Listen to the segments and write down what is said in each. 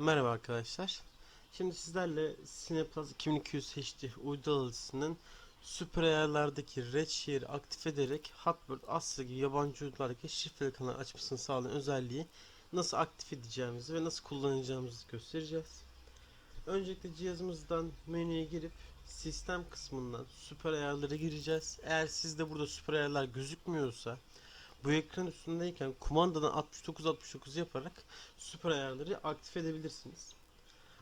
Merhaba arkadaşlar. Şimdi sizlerle Cineplus 2200 HD uydu alıcısının süper ayarlardaki Red Share'i aktif ederek Hotbird, Astra gibi yabancı uydulardaki şifreli kanal açmasını sağlayan özelliği nasıl aktif edeceğimizi ve nasıl kullanacağımızı göstereceğiz. Öncelikle cihazımızdan menüye girip sistem kısmından süper ayarlara gireceğiz. Eğer sizde burada süper ayarlar gözükmüyorsa bu ekran üstündeyken kumandadan 6969 yaparak süper ayarları aktif edebilirsiniz.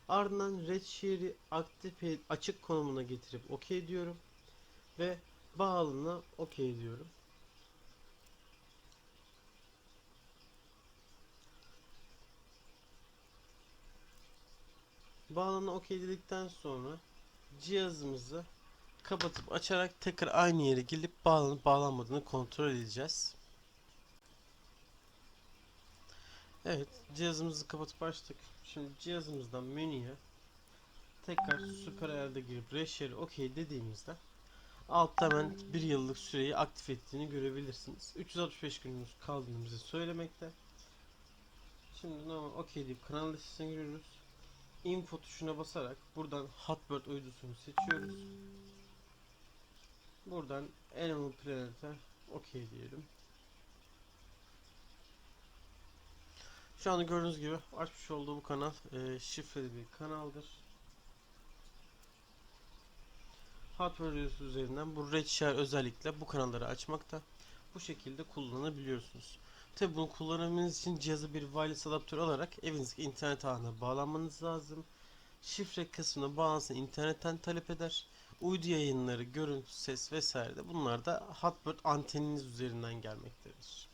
Ardından Red Share'i aktif e- açık konumuna getirip OK diyorum ve bağlına OK diyorum. Bağlana OK dedikten sonra cihazımızı kapatıp açarak tekrar aynı yere gelip bağlanıp bağlanmadığını kontrol edeceğiz. Evet, cihazımızı kapatıp açtık. Şimdi cihazımızdan menüye tekrar süper ayarda girip Reshare'i OK dediğimizde altta hemen bir yıllık süreyi aktif ettiğini görebilirsiniz. 365 günümüz kaldığını bize söylemekte. Şimdi normal OK deyip kanal listesine giriyoruz. Info tuşuna basarak buradan Hotbird uydusunu seçiyoruz. Buradan Animal Planet'e OK diyelim. Şu anda gördüğünüz gibi açmış olduğu bu kanal e, şifreli bir kanaldır. Videosu üzerinden bu Red Share özellikle bu kanalları açmakta. Bu şekilde kullanabiliyorsunuz. Tabi bunu kullanabilmeniz için cihazı bir wireless adaptör alarak evinizdeki internet ağına bağlanmanız lazım. Şifre kısmına bağlansın internetten talep eder. Uydu yayınları, görüntü, ses vesaire de bunlar da Hotbird anteniniz üzerinden gelmektedir.